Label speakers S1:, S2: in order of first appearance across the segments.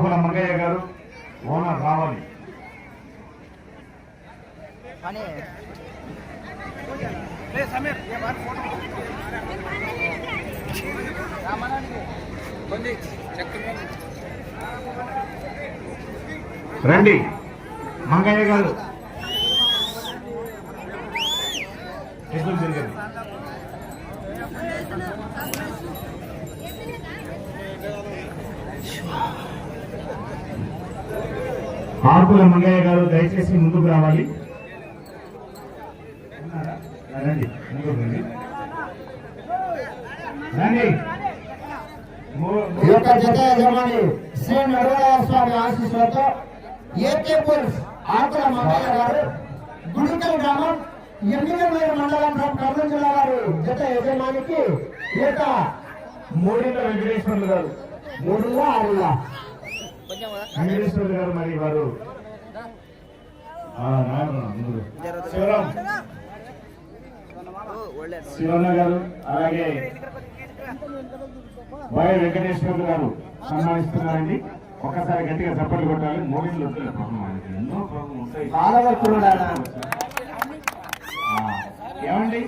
S1: ఆకుల మంగయ్య గారు ఓనర్ రావాలి.
S2: కానీ
S1: రండి. మంగయ్య గారు. ఎదురు తిరగండి. ఆర్పుల మంగయ్య గారు దయచేసి ముందుకు రావాలి. రండి ముందుకు రండి. రండి.
S3: ఈ యొక్క జత యజమాని శ్రీ నడవరాయ స్వామి ఆశీస్సులతో ఏకే పుల్స్ ఆకుల మంగయ్య గారు గుడికల్ గ్రామం ఎమ్మిగనూరు మండలం కర్నూలు జిల్లా గారు జత యజమానికి ఈ యొక్క
S1: మూడింట వెంకటేశ్వర్లు గారు.
S3: మూడుగా ఆరుగా
S1: వెంకటేశ్వర్లు గారు మరి వారు. ఆ, నాయన ముందు. శివరాం
S2: ఓ, ఒళ్ళే
S1: శివన్న గారు అలాగే వై వెంకటేశ్వర్లు గారు సన్మానిస్తున్నారండి. ఒక్కసారి గట్టిగా చప్పట్లు కొట్టాలి? ఆ, ఏమండి?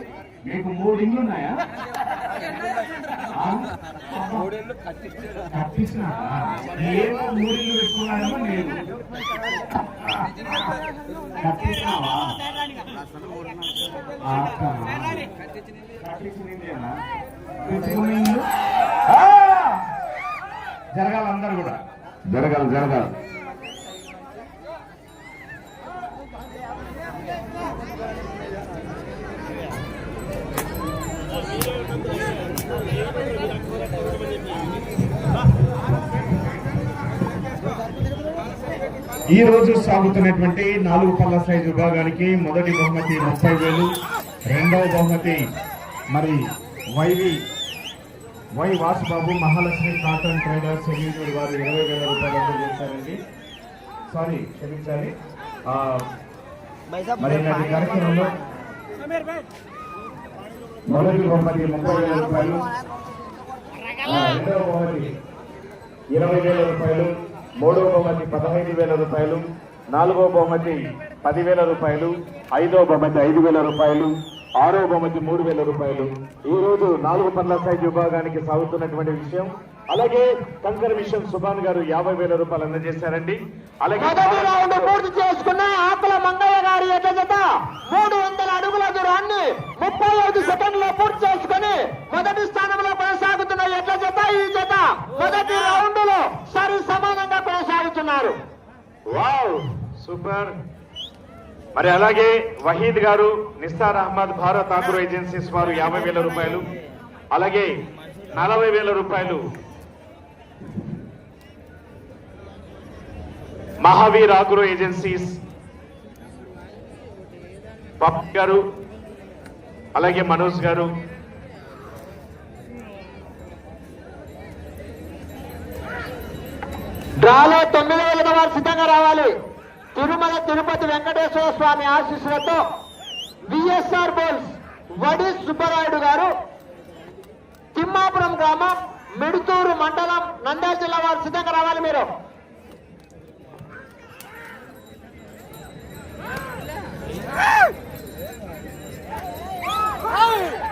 S1: మీకు మూడు ఇండ్లు ఉన్నాయా ఏమో పెట్టుకున్నాడేమో నేను కట్టించినావా! జరగాలి అందరు కూడా. జరగాలి జరగాలి. ఈ రోజు సాగుతున్నటువంటి నాలుగు పళ్ళ సైజు విభాగానికి మొదటి బహుమతి ముప్పై వేలు రెండవ బహుమతి మరి Y V Y Vasubabu Mahalakshmi cotton traders executive వారు ఇరవై వేల రూపాయలు చేశారండి. సారీ క్షమించాలి. మరి ఇలాంటి కార్యక్రమంలో మొదటి బహుమతి ముప్పై వేల రూపాయలు రెండవ బహుమతి ఇరవై వేల రూపాయలు మూడవ బహుమతి పదహైదు వేల రూపాయలు నాలుగో బహుమతి పదివేల రూపాయలు ఐదో బహుమతి ఐదు వేల రూపాయలు ఆరో బహుమతి మూడు వేల రూపాయలు. ఈ రోజు నాలుగు పనుల సైజు విభాగానికి సాగుతున్నటువంటి విషయం. అలాగే కంకర్ విషయం సుభాన్ గారు యాభై వేల రూపాయలు అందజేశారండి. అలాగే
S3: పూర్తి చేసుకున్న ఆకుల మంగయ్య గారి జత మూడు వందల అడుగుల దూరాన్ని ముప్పై ఐదు సెకండ్లో పూర్తి చేసుకుని మొదటి స్థానంలో కొనసాగుతున్న ఎడ్ల జత ఈ జత మొదటి రౌండ్లో సరి సమానంగా ఉన్నారు.
S1: Wow super. మరి అలాగే వహీద్ గారు నిస్సార్ అహ్మద్ భారత్ ఆగ్రో ఏజెన్సీస్ వారు యాభై వేల రూపాయలు అలాగే నలభై వేల రూపాయలు మహావీర్ ఆగ్రో ఏజెన్సీస్ పప్ గారు అలాగే మనోజ్ గారు
S3: డ్రాలో తొమ్మిది వేల వారు సిద్ధంగా రావాలి తిరుమల తిరుపతి వెంకటేశ్వర స్వామి ఆశీస్సులతో విఎస్ఆర్ బోల్స్ వడి సుబ్బరాయుడు గారు తిమ్మాపురం గ్రామం మిడుతూరు మండలం నంద్యాల జిల్లా వారు సిద్ధంగా రావాలి మీరు
S4: Oh!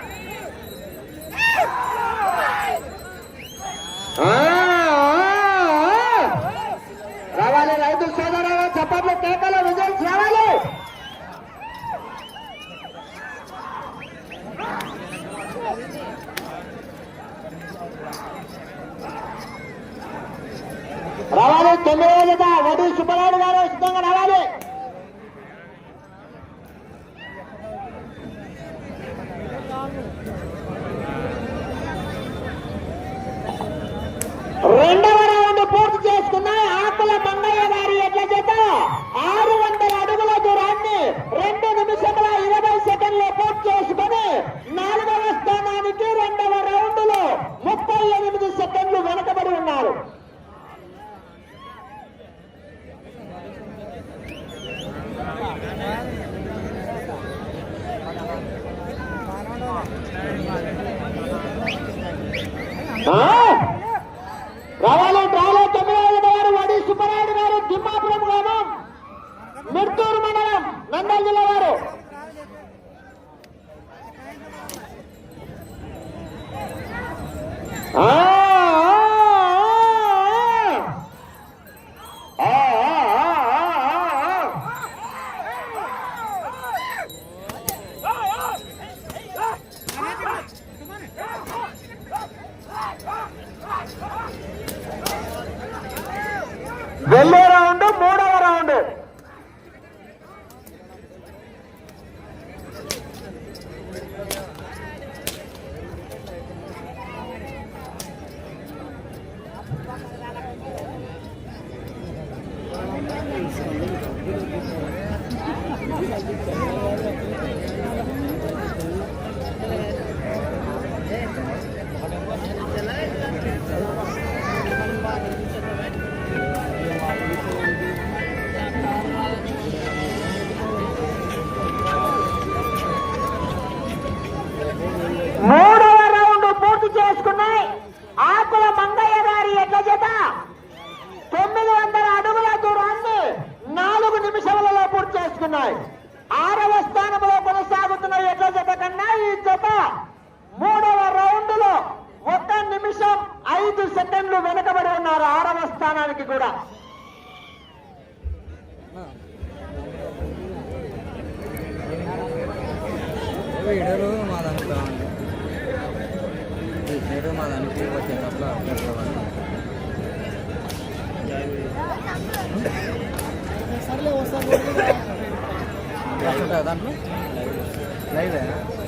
S4: right. Lấy về. Lấy về.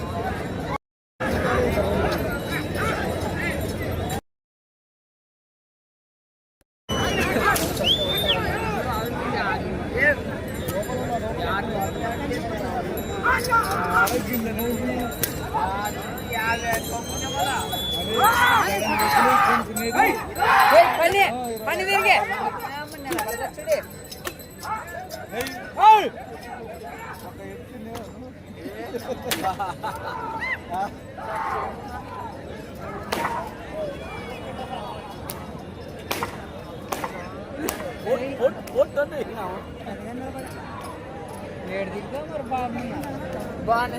S4: బాగానే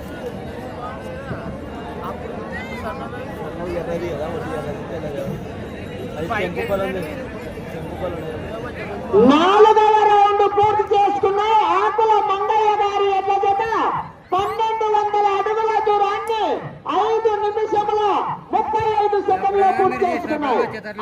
S3: ఎర్రది కదా ఎర్రది తెల్లది తరలి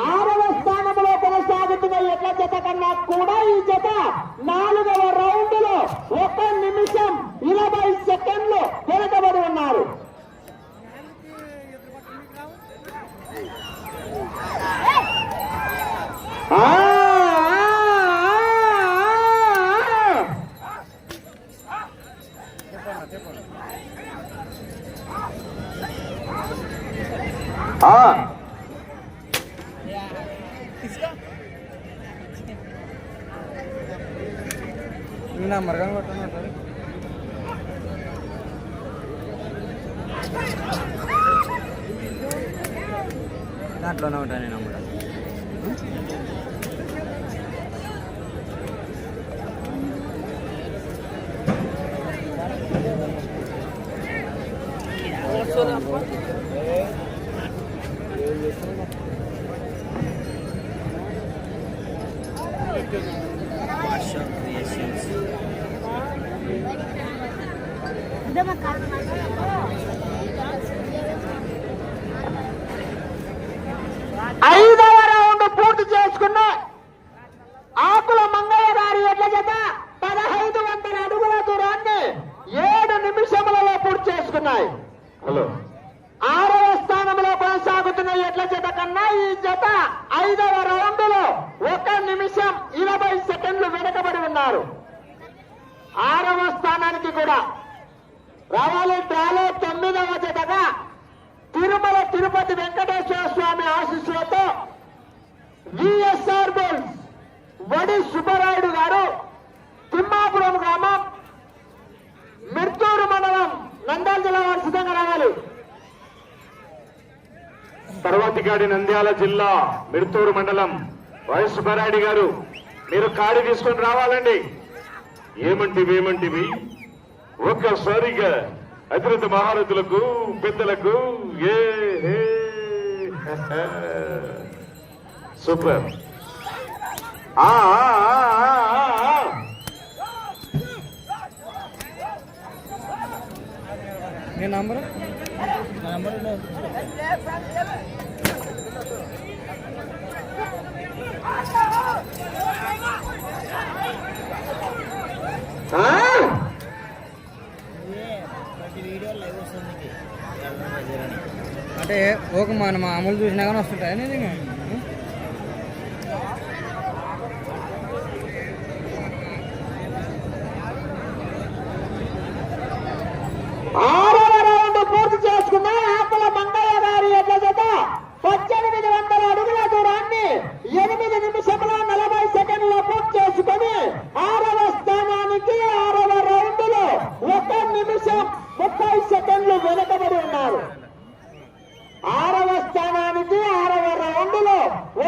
S2: నా మరగం కొట్టను దాంట్లోనే ఉంటాను నేను
S3: అమ్మడా సుబ్బరాయుడు గారు తిమ్మాపురం గ్రామం మిర్తూరు మండలం నంద్యాల జిల్లా వారు సిద్ధంగా రావాలి.
S1: తర్వాతి కాడి నంద్యాల జిల్లా మిర్తూరు మండలం వై సుబ్బరాయుడు గారు మీరు కాడి తీసుకొని రావాలండి. ఏమంటివి ఏమంటివి ఒక్కసారిగా అతిరథ మహారథులకు పెద్దలకు ఏ సూపర్. ఆ, ఆ, ఆ, ఆ, ఆ.
S2: నీ నంబరు నా నంబర్
S3: ఆ?
S2: అంటే ఒక మన మామూలు చూసినా కానీ వస్తుంటాయి నేను
S3: ఆరవ రౌండ్ పూర్తి చేసుకున్న ఆకుల మంగయ్య గారి ఎడ్ల జత పద్దెనిమిది వందల అడుగుల దూరాన్ని ఎనిమిది నిమిషముల నలభై సెకండ్ల పూర్తి చేసుకొని ఆరవ స్థానానికి ఆరవ రౌండ్లో ఒక నిమిషం ముప్పై సెకండ్లు వెనుకబడి ఉన్నారు ఆరవ స్థానానికి ఆరవ రౌండ్లో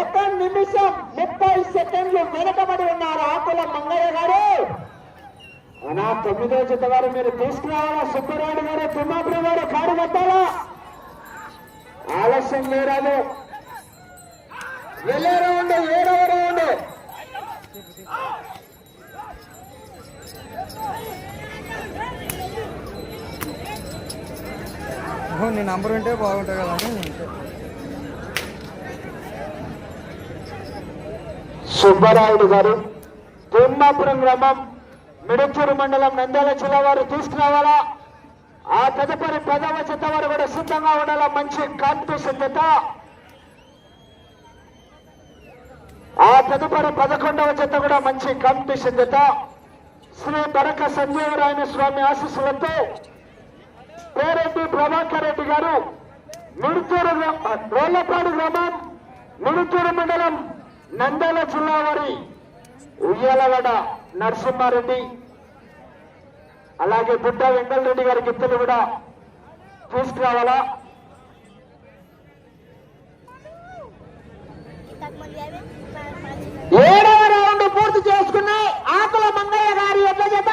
S3: ఒక నిమిషం ముప్పై సెకండ్లు వెనుకబడి ఉన్నారు ఆకుల మంగయ్య గారు అనా తొమ్మిదో జత వారు మీరు తీసుకురావాలా? సుబ్బరాయుడు గారు తిమ్మాపురి గారు కారు కట్టాలా? ఆలస్యం మీరాదు వెళ్ళే రౌండ్ ఏడవ రౌండ్
S2: ఓహో, నీ నంబర్ ఉంటే బాగుంటుంది కదా.
S3: సుబ్బరాయుడు గారు తిమ్మాపురం గ్రామం మిడుచూరు మండలం నంద్యాల జిల్లా వారు తీసుకురావాలా? ఆ తదుపరి పదవ చెత్త వారు కూడా సిద్ధంగా ఉండాలా? మంచి కాంతి సిద్ధత ఆ తదుపరి పదకొండవ చెత్త కూడా మంచి కాంతి సిద్ధత శ్రీ బరక సంజీవరాయన స్వామి ఆశీస్సులతో పేరెడ్డి ప్రభాకర్ రెడ్డి గారు మిడుతూరు రోళ్ళపాడు గ్రామం మిడుతూరు మండలం నంద్యాల జిల్లా వారి ఉయ్యాలగడ నరసింహారెడ్డి అలాగే బుడ్డ వెంకటరెడ్డి గారి గిత్తలు కూడా తీసుకురావాలా? ఏడవ రౌండ్ పూర్తి చేసుకున్నాయి ఆకుల మంగయ్య గారి ఎట్ల చేత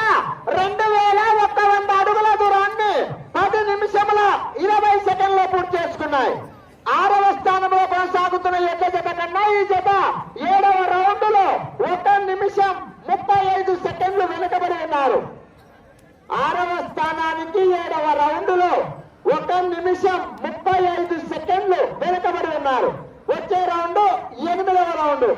S3: రెండు వేల ఒక్క వంద అడుగుల దూరాన్ని పది నిమిషముల ఇరవై సెకండ్లో పూర్తి చేసుకున్నాయి ఆరవ స్థానంలో కొనసాగుతున్న ఎడ్ల జత కన్నా ఈ జత ఏడవ రౌండ్లో ఒక నిమిషం ముప్పై ఐదు సెకండ్లు వెనుకబడి ఉన్నారు ఆరవ స్థానానికి ఏడవ రౌండ్లో ఒక నిమిషం ముప్పై ఐదు సెకండ్లు వెనుకబడి ఉన్నారు వచ్చే రౌండ్ ఎనిమిదవ రౌండ్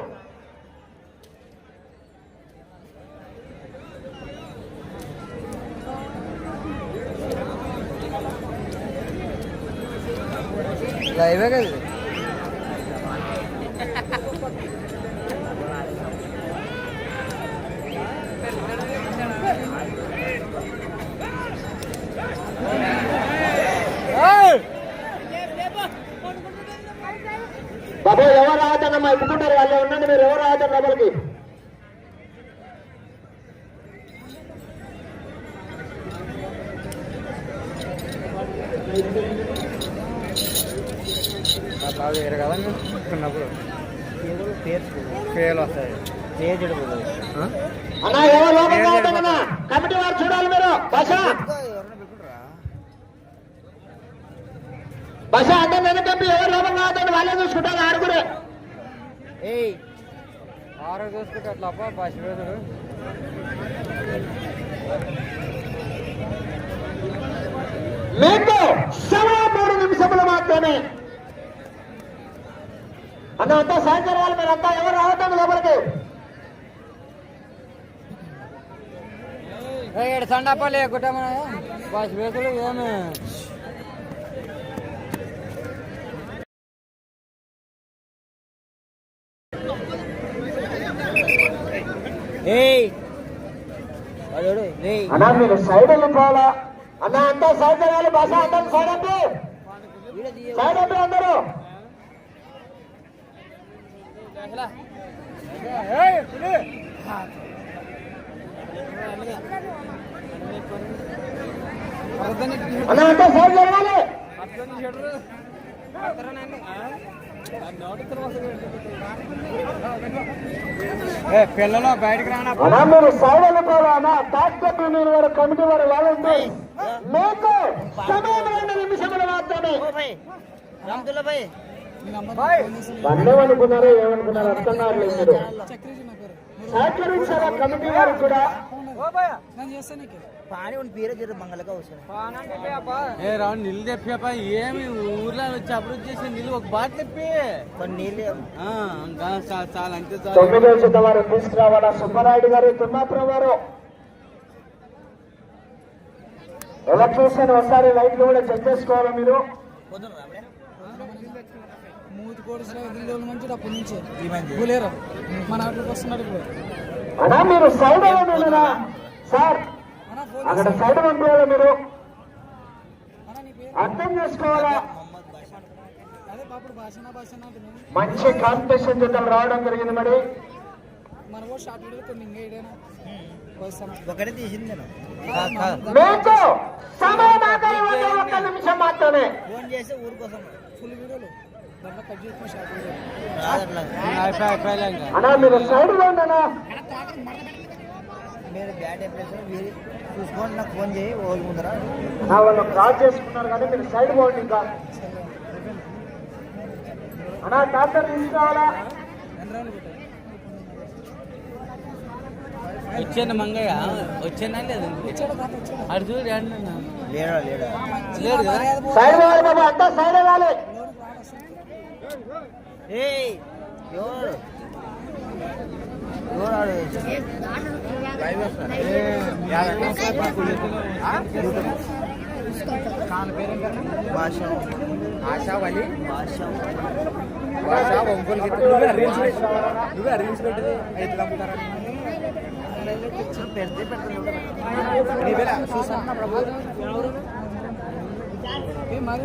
S2: లైవే కదా ఇది.
S3: బాబు ఎవరు ఇప్పుకుంటారు వాళ్ళు. ఉండండి మీరు ఎవరు రావద్దండి లోపలికి
S2: నేను చిన్నప్పుడు పేర్లు వస్తాయి. పేజెడు
S3: అన్నా ఎవరు కమిటీ వారు చూడాలి మీరు. బస. బస అంటే వెనకంపి ఎవరు లోపలికి రావద్దండి వాళ్ళే చూసుకుంటారు ఆరుగురే.
S2: ఏయ్ ఆరో చూసుకుంటే అట్లా అప్ప బస్ వేదుడు
S3: మీకు సవా మూడు నిమిషములు మాత్రమే. అన్న అంతా వాళ్ళు మీరు అంతా ఎవరు రావద్దండి లోపలికి.
S2: ఏడు మన బస్ వేదుడు ఏమి?
S3: అన్నా మీరు సైడ్ వెళ్ళిపోవాలా అన్న అంతా సైడ్ వాళ్ళు బస అంతా సైడ్ అండి సైడ్ అండి అందరూ అన్న అంతా సైడ్ జరగాలి
S2: ఏ పిల్లలు బయటకు రానా?
S3: మీరు యూనియన్ వారు కమిటీ వారు వాళ్ళండి మీకు సమయం రెండు నిమిషములు మాత్రమే. బంధం అనుకున్నారో ఏమనుకున్నారో అర్థం కావట్లేదు మీరు. సహకరించాల కమిటీ వారు కూడా?
S2: ఏ రావు నీళ్ళు తెప్పా ఏమి ఊర్లో వచ్చి అభివృద్ధి చేసే నీళ్ళు ఒక బాట తెప్పి. చాలా అంతే చాలు.
S3: తొమ్మిదో శత వారు తీసుకురావాలా సుబ్బరాయుడు గారు తుమ్మాపురం వారు? ఎలక్ట్రీషియన్ ఒకసారి లైట్లు కూడా చెక్ చేసుకోవాలి మీరు?
S5: మూతి కోడిసిన వదిలేళ్ళు మంచి అప్పటి నుంచి గులేరు మన ఆటలకు వస్తున్నాడు ఇప్పుడు.
S3: మీరు సైడ్ సార్ అక్కడ సైడ్ పంపించాలి మీరు. అర్థం చేసుకోవాలా? మంచి కాంపిటీషన్ జతం రావడం జరిగింది మరి.
S5: మన కూడా షార్ట్ వీడియో కొన్ని ఇంకా ఏడైనా వస్తాను?
S2: ఒకటే తీసింది
S3: మీకు సమయం ఆఖరి ఒకే ఒక్క నిమిషం మాత్రమే.
S2: ఫోన్ చేస్తే ఊరి కోసం
S5: ఫుల్ వీడియోలు.
S3: మీరు
S2: బ్యాట్ చూసుకోండి నాకు ఫోన్ చేయి ఓళ్ళు ముందర.
S3: నా వాళ్ళు క్రాస్ చేసుకున్నారు కానీ మీరు సైడ్ పోండి ఇంకా. అన్నా డాక్టర్ తీసుకురావాలా?
S2: వచ్చాను మంగయ్య. వచ్చానా లేదు? అడు చూడు
S6: లేడా లేడా?
S2: లేడు కదా?
S3: సైడ్ బాబా అంతా సైడ్ వెళ్ళాలి
S6: భాష.
S2: ఆశా వలి.
S6: భాష.
S2: ఆశా వంకులు నువ్వే రీల్స్ పెట్టు. నువ్వే రీల్స్ పెట్టు. ఎట్లా
S6: పెడితే పెడతాను
S2: నీ
S5: మరి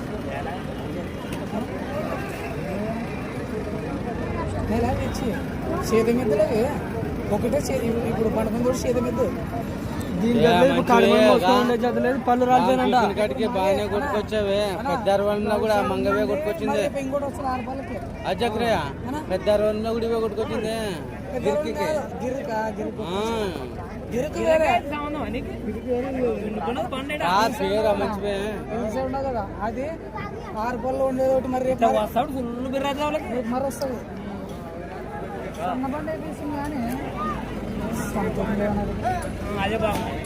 S5: నెల తెచ్చి సేదం ఎద్దులే ఒకటే ఇప్పుడు- పడకుండా కూడా ఎద్దు పళ్ళు
S2: బాగానే కొట్టుకొచ్చావే. పెద్ద కూడా మంగవే కొట్టుకొచ్చింది. అజక్రయ పెద్ద కూడా ఇవే కొట్టుకొచ్చింది.
S5: అది ఆరు పళ్ళు ఉండేది ఒకటి మరి రేపు వస్తాడు ఫుల్ రేపు మరి వస్తుంది అదే బాగుంది